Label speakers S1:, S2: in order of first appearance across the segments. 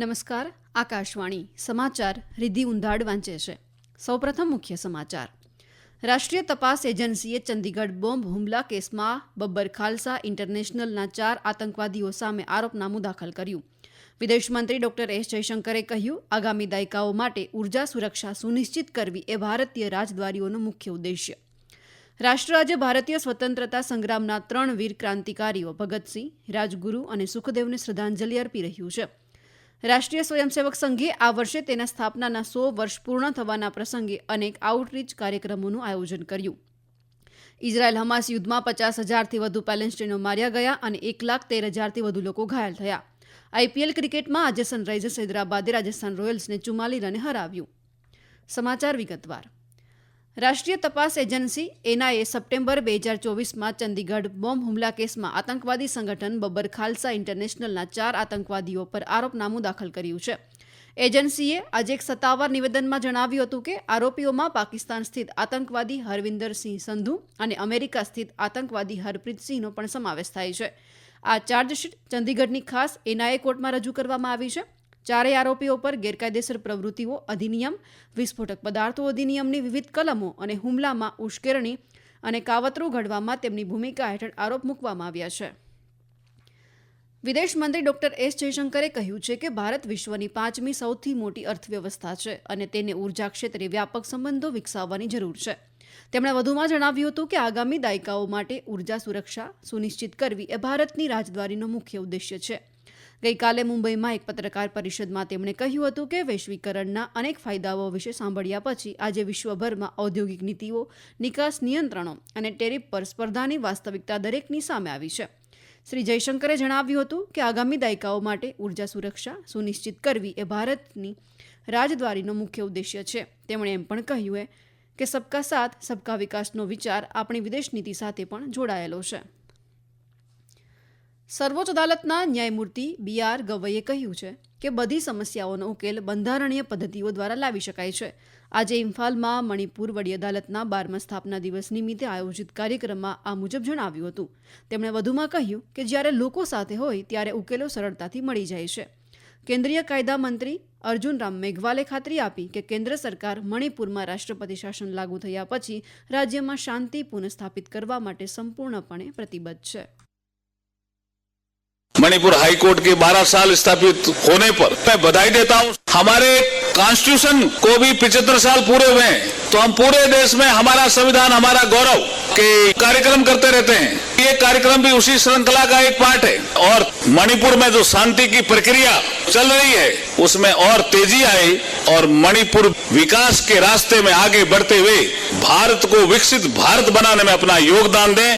S1: નમસ્કાર, આકાશવાણી, સમાચાર રિધિ ઉંધાડ વાંચે છે. સૌપ્રથમ મુખ્ય સમાચાર. રાષ્ટ્રીય તપાસ એજન્સીએ ચંદીગઢ બોમ્બ હુમલા કેસમાં બબ્બર ખાલસા ઇન્ટરનેશનલના ચાર આતંકવાદીઓ સામે આરોપનામું દાખલ કર્યું. વિદેશ મંત્રી ડોક્ટર એસ જયશંકરે કહ્યું, આગામી દાયકાઓ માટે ઊર્જા સુરક્ષા સુનિશ્ચિત કરવી એ ભારતીય રાજદ્વારીઓનો મુખ્ય ઉદ્દેશ્ય. રાષ્ટ્ર આજે ભારતીય સ્વતંત્રતા સંગ્રામના ત્રણ વીર ક્રાંતિકારીઓ ભગતસિંહ, રાજગુરુ અને સુખદેવને શ્રદ્ધાંજલિ અર્પી રહ્યું છે. રાષ્ટ્રીય સ્વયંસેવક સંઘે આ વર્ષે તેના સ્થાપનાના સો વર્ષ પૂર્ણ થવાના પ્રસંગે અનેક આઉટરીચ કાર્યક્રમોનું આયોજન કર્યું. ઇઝરાયલ હમાસ યુદ્ધમાં પચાસ હજારથી વધુ પેલેસ્ટીનો માર્યા ગયા અને એક લાખ તેર હજારથી વધુ લોકો ઘાયલ થયા. આઈપીએલ ક્રિકેટમાં આજે સનરાઇઝર્સ હૈદરાબાદે રાજસ્થાન રોયલ્સને ચુમ્માલી રને હરાવ્યું. સમાચાર વિગતવાર. રાષ્ટ્રીય તપાસ એજન્સી એનઆઈએ સપ્ટેમ્બર બે હજાર ચોવીસમાં ચંદીગઢ બોમ્બ હુમલા કેસમાં આતંકવાદી સંગઠન બબ્બર ખાલસા ઇન્ટરનેશનલના ચાર આતંકવાદીઓ પર આરોપનામું દાખલ કર્યું છે. એજન્સીએ આજે એક સત્તાવાર નિવેદનમાં જણાવ્યું હતું કે આરોપીઓમાં પાકિસ્તાન સ્થિત આતંકવાદી હરવિંદરસિંહ સંધુ અને અમેરિકા સ્થિત આતંકવાદી હરપ્રીતસિંહનો પણ સમાવેશ થાય છે. આ ચાર્જશીટ ચંદીગઢની ખાસ એનઆઈએ કોર્ટમાં રજૂ કરવામાં આવી છે. ચારેય આરોપીઓ પર ગેરકાયદેસર પ્રવૃત્તિઓ, અધિનિયમ, વિસ્ફોટક પદાર્થો અધિનિયમની વિવિધ કલમો અને હુમલામાં ઉશ્કેરણી અને કાવતરું ઘડવામાં તેમની ભૂમિકા હેઠળ આરોપ મૂકવામાં આવ્યા છે. વિદેશ મંત્રી ડોક્ટર એસ જયશંકરે કહ્યું છે કે ભારત વિશ્વની પાંચમી સૌથી મોટી અર્થવ્યવસ્થા છે અને તેને ઊર્જા ક્ષેત્રે વ્યાપક સંબંધો વિકસાવવાની જરૂર છે. તેમણે વધુમાં જણાવ્યું હતું કે આગામી દાયકાઓ માટે ઊર્જા સુરક્ષા સુનિશ્ચિત કરવી એ ભારતની રાજદ્વારીનો મુખ્ય ઉદ્દેશ્ય છે. ગઈકાલે મુંબઈમાં એક પત્રકાર પરિષદમાં તેમણે કહ્યું હતું કે વૈશ્વિકરણના અનેક ફાયદાઓ વિશે સાંભળ્યા પછી આજે વિશ્વભરમાં ઔદ્યોગિક નીતિઓ, નિકાસ નિયંત્રણો અને ટેરિફ પર સ્પર્ધાની વાસ્તવિકતા દરેકની સામે આવી છે. શ્રી જયશંકરે જણાવ્યું હતું કે આગામી દાયકાઓ માટે ઊર્જા સુરક્ષા સુનિશ્ચિત કરવી એ ભારતની રાજદ્વારીનો મુખ્ય ઉદ્દેશ્ય છે. તેમણે એમ પણ કહ્યું કે સબકા સાથ, સબકા વિકાસનો વિચાર આપણી વિદેશ નીતિ સાથે પણ જોડાયેલો છે. સર્વોચ્ચ અદાલતના ન્યાયમૂર્તિ બી આર ગવઈએ કહ્યું છે કે બધી સમસ્યાઓનો ઉકેલ બંધારણીય પદ્ધતિઓ દ્વારા લાવી શકાય છે. આજે ઇમ્ફાલમાં મણિપુર વડી અદાલતના બારમા સ્થાપના દિવસ નિમિત્તે આયોજિત કાર્યક્રમમાં આ મુજબ જણાવ્યું હતું. તેમણે વધુમાં કહ્યું કે જ્યારે લોકો સાથે હોય ત્યારે ઉકેલો સરળતાથી મળી જાય છે. કેન્દ્રીય કાયદા મંત્રી અર્જુન રામ મેઘવાલે ખાતરી આપી કે કેન્દ્ર સરકાર મણિપુરમાં રાષ્ટ્રપતિ શાસન લાગુ થયા પછી રાજ્યમાં શાંતિ પુનઃસ્થાપિત કરવા માટે સંપૂર્ણપણે પ્રતિબદ્ધ છે.
S2: मणिपुर हाई कोर्ट के 12 साल स्थापित होने पर मैं बधाई देता हूँ। हमारे कॉन्स्टिट्यूशन को भी 75 साल पूरे हुए हैं। तो हम पूरे देश में हमारा संविधान, हमारा गौरव के कार्यक्रम करते रहते हैं। ये कार्यक्रम भी उसी श्रृंखला का एक पार्ट है। और मणिपुर में जो शांति की प्रक्रिया चल रही है, उसमें और तेज़ी आए और मणिपुर विकास के रास्ते में आगे बढ़ते हुए भारत को विकसित भारत बनाने में अपना योगदान दें।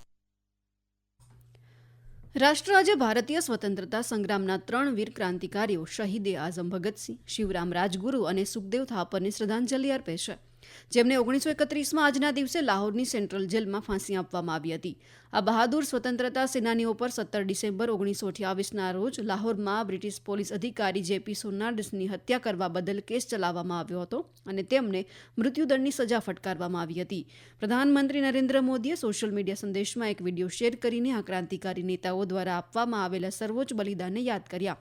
S1: રાષ્ટ્ર આજે ભારતીય સ્વતંત્રતા સંગ્રામના ત્રણ વીર ક્રાંતિકારીઓ, શહીદે આઝમ ભગતસિંહ, શિવરામ રાજગુરુ અને સુખદેવ થાપરને શ્રદ્ધાંજલિ અર્પે છે. જેમને ઓગણીસો એકત્રીસમાં આજના દિવસે લાહોરની સેન્ટ્રલ જેલમાં ફાંસી આપવામાં આવી હતી. આ બહાદુર સ્વતંત્રતા સેનાનીઓ પર સત્તર ડિસેમ્બર ઓગણીસો અઠ્યાવીસના રોજ લાહોરમાં બ્રિટિશ પોલીસ અધિકારી જેપી સોનાર્ડસની હત્યા કરવા બદલ કેસ ચલાવવામાં આવ્યો હતો અને તેમને મૃત્યુદંડની સજા ફટકારવામાં આવી હતી. પ્રધાનમંત્રી નરેન્દ્ર મોદીએ સોશિયલ મીડિયા સંદેશમાં એક વીડિયો શેર કરીને આ ક્રાંતિકારી નેતાઓ દ્વારા આપવામાં આવેલા સર્વોચ્ચ બલિદાનને યાદ કર્યા.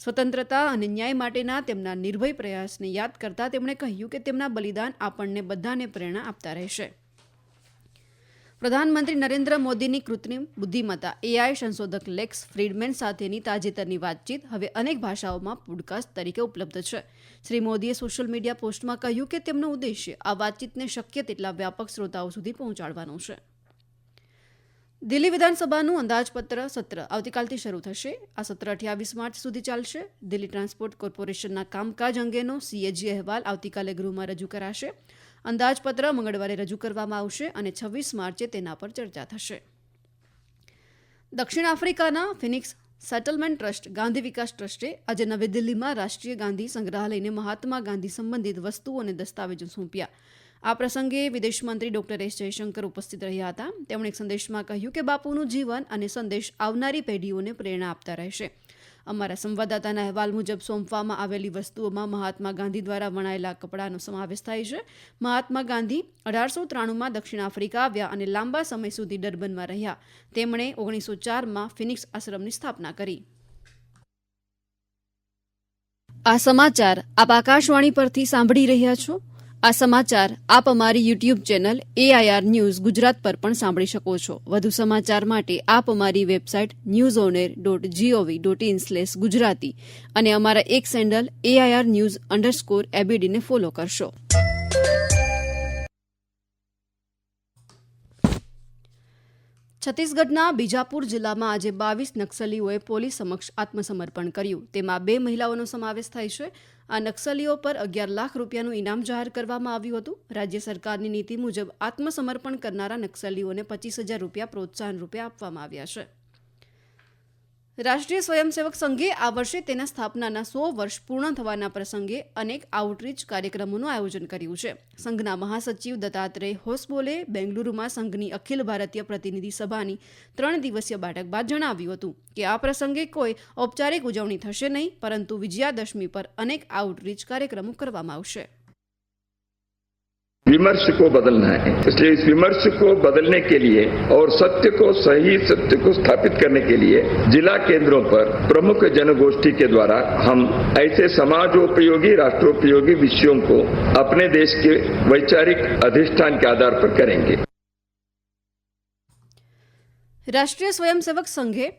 S1: સ્વતંત્રતા અને ન્યાય માટેના તેમના નિર્ભય પ્રયાસને યાદ કરતા તેમણે કહ્યું કે તેમના બલિદાન આપણને બધાને પ્રેરણા આપતા રહેશે. પ્રધાનમંત્રી નરેન્દ્ર મોદીની કૃત્રિમ બુદ્ધિમત્તા એઆઈ સંશોધક લેક્સ ફ્રીડમેન સાથેની તાજેતરની વાતચીત હવે અનેક ભાષાઓમાં પોડકાસ્ટ તરીકે ઉપલબ્ધ છે. શ્રી મોદીએ સોશિયલ મીડિયા પોસ્ટમાં કહ્યું કે તેમનો ઉદ્દેશ્ય આ વાતચીતને શક્ય તેટલા વ્યાપક શ્રોતાઓ સુધી પહોંચાડવાનો છે. દિલ્હી વિધાનસભાનું અંદાજપત્ર સત્ર આવતીકાલથી શરૂ થશે. આ સત્ર અઠ્યાવીસ માર્ચ સુધી ચાલશે. દિલ્હી ટ્રાન્સપોર્ટ કોર્પોરેશનના કામકાજ અંગેનો સીએજી અહેવાલ આવતીકાલે ગૃહમાં રજૂ કરાશે. અંદાજપત્ર મંગળવારે રજૂ કરવામાં આવશે અને છવ્વીસ માર્ચે તેના પર ચર્ચા થશે. દક્ષિણ આફ્રિકાના Phoenix settlement trust, Gandhi Vikas ટ્રસ્ટે આજે નવી દિલ્હીમાં રાષ્ટ્રીય ગાંધી સંગ્રહાલયને મહાત્મા ગાંધી સંબંધિત વસ્તુઓ અને દસ્તાવેજો સોંપ્યા. આ પ્રસંગે વિદેશ મંત્રી ડોક્ટર એસ જયશંકર ઉપસ્થિત રહ્યા હતા. તેમણે એક સંદેશમાં કહ્યું કે બાપુનું જીવન અને સંદેશ આવનારી પેઢીઓને પ્રેરણા આપતા રહેશે. અમારા સંવાદદાતાના અહેવાલ મુજબ સોંપવામાં આવેલી વસ્તુઓમાં મહાત્મા ગાંધી દ્વારા વણાયેલા કપડાનો સમાવેશ થાય છે. મહાત્મા ગાંધી અઢારસો ત્રાણુંમાં દક્ષિણ આફ્રિકા આવ્યા અને લાંબા સમય સુધી ડર્બનમાં રહ્યા. તેમણે ઓગણીસો ચારમાં ફિનિક્સ આશ્રમની સ્થાપના કરી. આ સમાચાર આપ આકાશવાણી પરથી સાંભળી રહ્યા છો. આ સમાચાર આપ અમારી YouTube channel AIR news Gujarat પર પણ સાંભળી શકો છો. વધુ સમાચાર માટે આપ અમારી website news on air dot GOV dot in slash Gujarati અને અમારા X handle AIR news underscore એબીડીને follow કરશો. છત્તીસગઢના બીજાપુર જિલ્લામાં આજે બાવીસ નક્સલીઓએ પોલીસ સમક્ષ આત્મસમર્પણ કર્યું. તેમાં બે મહિલાઓનો સમાવેશ થાય છે. આ નક્સલીઓ પર અગિયાર લાખ રૂપિયાનું ઇનામ જાહેર કરવામાં આવ્યું હતું. રાજ્ય સરકારની નીતિ મુજબ આત્મસમર્પણ કરનારા નક્સલીઓને પચીસ હજાર રૂપિયા પ્રોત્સાહન રૂપે આપવામાં આવ્યા છે. રાષ્ટ્રીય સ્વયંસેવક સંઘે આ વર્ષે તેના સ્થાપનાના સો વર્ષ પૂર્ણ થવાના પ્રસંગે અનેક આઉટરીચ કાર્યક્રમોનું આયોજન કર્યું છે. સંઘના મહાસચિવ દત્તાત્રેય હોસબોલે બેંગલુરુમાં સંઘની અખિલ ભારતીય પ્રતિનિધિ સભાની ત્રણ દિવસીય બેઠક બાદ જણાવ્યું હતું કે આ પ્રસંગે કોઈ ઔપચારિક ઉજવણી થશે નહીં, પરંતુ વિજયાદશમી પર અનેક આઉટરીચ કાર્યક્રમો કરવામાં આવશે.
S3: विमर्श को बदलना है। इसलिए इस विमर्श को बदलने के लिए और सत्य को सही सत्य को स्थापित करने के लिए जिला केंद्रों पर प्रमुख जनगोष्ठी के द्वारा हम ऐसे समाजोपयोगी, राष्ट्रोपयोगी विषयों को अपने देश के वैचारिक अधिष्ठान के आधार पर करेंगे।
S1: राष्ट्रीय स्वयंसेवक संघे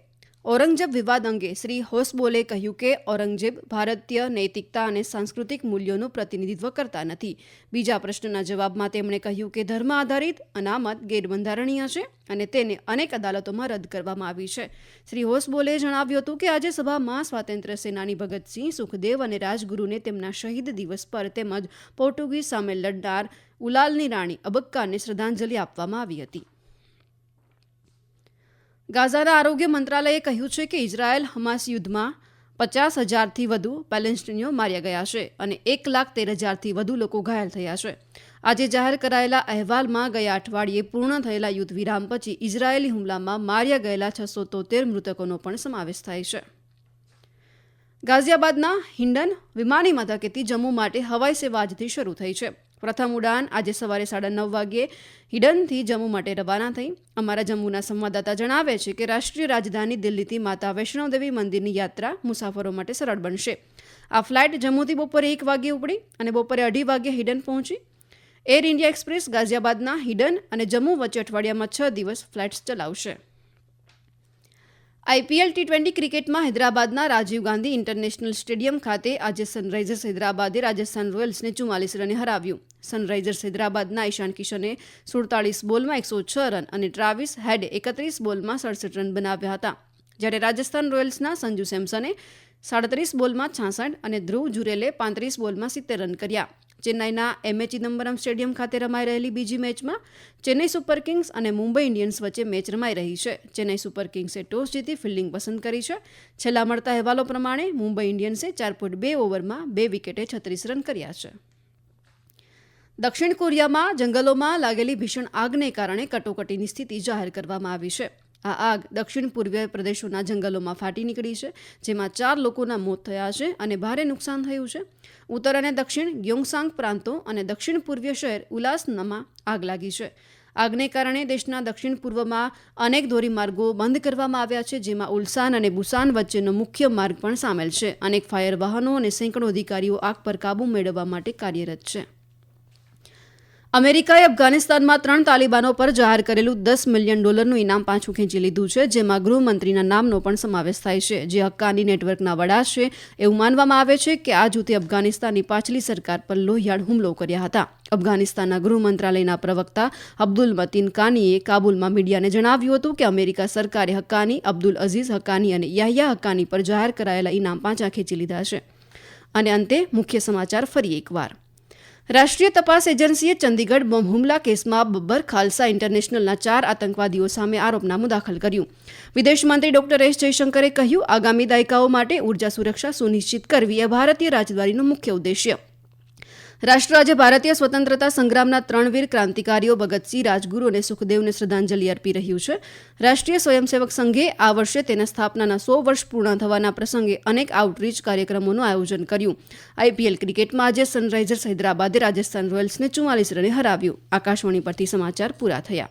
S1: ઔરંગઝેબ વિવાદ અંગે શ્રી હોસબોલે કહ્યું કે ઔરંગઝેબ ભારતીય નૈતિકતા અને સાંસ્કૃતિક મૂલ્યોનું પ્રતિનિધિત્વ કરતા નથી. બીજા પ્રશ્નના જવાબમાં તેમણે કહ્યું કે ધર્મ આધારિત અનામત ગેરબંધારણીય છે અને તેને અનેક અદાલતોમાં રદ કરવામાં આવી છે. શ્રી હોસબોલે જણાવ્યું હતું કે આજે સભામાં સ્વાતંત્ર્ય સેનાની ભગતસિંહ સુખદેવ અને રાજગુરુને તેમના શહીદ દિવસ પર તેમજ પોર્ટુગીઝ સામે લડનાર ઉલાલની રાણી અબક્કાને શ્રદ્ધાંજલિ આપવામાં આવી હતી. ગાઝાના આરોગ્ય મંત્રાલયે કહ્યું છે કે ઇઝરાયેલ હમાસ યુદ્ધમાં પચાસ હજારથી વધુ પેલેસ્ટીનીઓ માર્યા ગયા છે અને એક લાખ તેર હજારથી વધુ લોકો ઘાયલ થયા છે. આજે જાહેર કરાયેલા અહેવાલમાં ગયા અઠવાડિયે પૂર્ણ થયેલા યુદ્ધ વિરામ પછી ઇઝરાયેલી હુમલામાં માર્યા ગયેલા છસો તોતેર મૃતકોનો પણ સમાવેશ થાય છે. ગાઝિયાબાદના હિન્ડન વિમાની મથકેથી જમ્મુ માટે હવાઈ સેવા આજથી શરૂ થઈ છે. પ્રથમ ઉડાન આજે સવારે સાડા નવ વાગ્યે હિડનથી જમ્મુ માટે રવાના થઈ. અમારા જમ્મુના સંવાદદાતા જણાવે છે કે રાષ્ટ્રીય રાજધાની દિલ્હીથી માતા વૈષ્ણવદેવી મંદિરની યાત્રા મુસાફરો માટે સરળ બનશે. આ ફ્લાઇટ જમ્મુથી બપોરે એક વાગ્યે ઉપડી અને બપોરે અઢી વાગ્યે હિડન પહોંચી. એર ઇન્ડિયા એક્સપ્રેસ ગાઝિયાબાદના હિડન અને જમ્મુ વચ્ચે અઠવાડિયામાં છ દિવસ ફ્લાઇટ્સ ચલાવશે. આઈપીએલ ટી ટ્વેન્ટી ક્રિકેટમાં હૈદરાબાદના રાજીવ ગાંધી ઇન્ટરનેશનલ સ્ટેડિયમ ખાતે આજે સનરાઇઝર્સ હૈદરાબાદે રાજસ્થાન રોયલ્સને ચુમ્માલીસ રને હરાવ્યું. સનરાઇઝર્સ હૈદરાબાદના ઈશાન કિશને સુડતાળીસ બોલમાં એકસો છ રન અને ટ્રાવિસ હેડે એકત્રીસ બોલમાં સડસઠ રન બનાવ્યા હતા. જ્યારે રાજસ્થાન રોયલ્સના સંજુ સેમસને સાડત્રીસ બોલમાં છાસઠ અને ધ્રુવ જુરેલે પાંત્રીસ બોલમાં સિત્તેર રન કર્યા. ચેન્નાઈના એમએ ચિદમ્બરમ સ્ટેડિયમ ખાતે રમાઈ રહેલી બીજી મેચમાં ચેન્નઈ સુપર કિંગ્સ અને મુંબઈ ઇન્ડિયન્સ વચ્ચે મેચ રમાઈ રહી છે. ચેન્નઈ સુપર કિંગ્સે ટોસ જીતી ફિલ્ડિંગ પસંદ કરી છે. છેલ્લા મળતા અહેવાલો પ્રમાણે મુંબઈ ઇન્ડિયન્સે ચાર પોઈન્ટ બે ઓવરમાં બે વિકેટે છત્રીસ રન કર્યા છે. દક્ષિણ કોરિયામાં જંગલોમાં લાગેલી ભીષણ આગને કારણે કટોકટીની સ્થિતિ જાહેર કરવામાં આવી છે. આ આગ દક્ષિણ પૂર્વીય પ્રદેશોના જંગલોમાં ફાટી નીકળી છે, જેમાં ચાર લોકોના મોત થયા છે અને ભારે નુકસાન થયું છે. ઉત્તર અને દક્ષિણ ગ્યોંગસાંગ પ્રાંતો અને દક્ષિણ પૂર્વીય શહેર ઉલાસનામાં આગ લાગી છે. આગને કારણે દેશના દક્ષિણ પૂર્વમાં અનેક ધોરીમાર્ગો બંધ કરવામાં આવ્યા છે, જેમાં ઉલ્સાન અને બુસાન વચ્ચેનો મુખ્ય માર્ગ પણ સામેલ છે. અનેક ફાયર વાહનો અને સેંકડો અધિકારીઓ આગ પર કાબૂ મેળવવા માટે કાર્યરત છે. અમેરિકાએ અફઘાનિસ્તાનમાં ત્રણ તાલિબાનો પર જાહેર કરેલું દસ મિલિયન ડોલરનું ઇનામ પાછું ખેંચી લીધું છે, જેમાં ગૃહમંત્રીના નામનો પણ સમાવેશ થાય છે. જે હક્કાની નેટવર્કના વડા છે, એવું માનવામાં આવે છે કે આ જૂથે અફઘાનિસ્તાનની પાછલી સરકાર પર લોહિયાળ હુમલો કર્યા હતા. અફઘાનિસ્તાનના ગૃહ મંત્રાલયના પ્રવક્તા અબ્દુલ મતીન કાનીએ કાબુલમાં મીડિયાને જણાવ્યું હતું કે અમેરિકા સરકારે હક્કાની, અબ્દુલ અઝીઝ હક્કાની અને યાહ્યા હક્કાની પર જાહેર કરાયેલા ઇનામ પાછા ખેંચી લીધા છે. અને અંતે મુખ્ય સમાચાર ફરી એકવાર. રાષ્ટ્રીય તપાસ એજન્સીએ ચંદીગઢ બોમ્બ હુમલા કેસમાં બબ્બર ખાલસા ઇન્ટરનેશનલના ચાર આતંકવાદીઓ સામે આરોપનામું દાખલ કર્યું. વિદેશ મંત્રી ડોક્ટર એસ જયશંકરે કહ્યું, આગામી દાયકાઓ માટે ઊર્જા સુરક્ષા સુનિશ્ચિત કરવી એ ભારતીય રાજદ્વારીનો મુખ્ય ઉદ્દેશ્ય. રાષ્ટ્ર આજે ભારતીય સ્વતંત્રતા સંગ્રામના ત્રણ વીર ક્રાંતિકારીઓ ભગતસિંહ, રાજગુરુ અને સુખદેવને શ્રદ્ધાંજલિ અર્પી રહ્યું છે. રાષ્ટ્રીય સ્વયંસેવક સંઘે આ વર્ષે તેના સ્થાપનાના સો વર્ષ પૂર્ણ થવાના પ્રસંગે અનેક આઉટરીચ કાર્યક્રમોનું આયોજન કર્યું. આઈપીએલ ક્રિકેટમાં આજે સનરાઇઝર્સ હૈદરાબાદે રાજસ્થાન રોયલ્સને ચુમ્માલીસ રને હરાવ્યું. આકાશવાણી પરથી સમાચાર પૂરા થયા.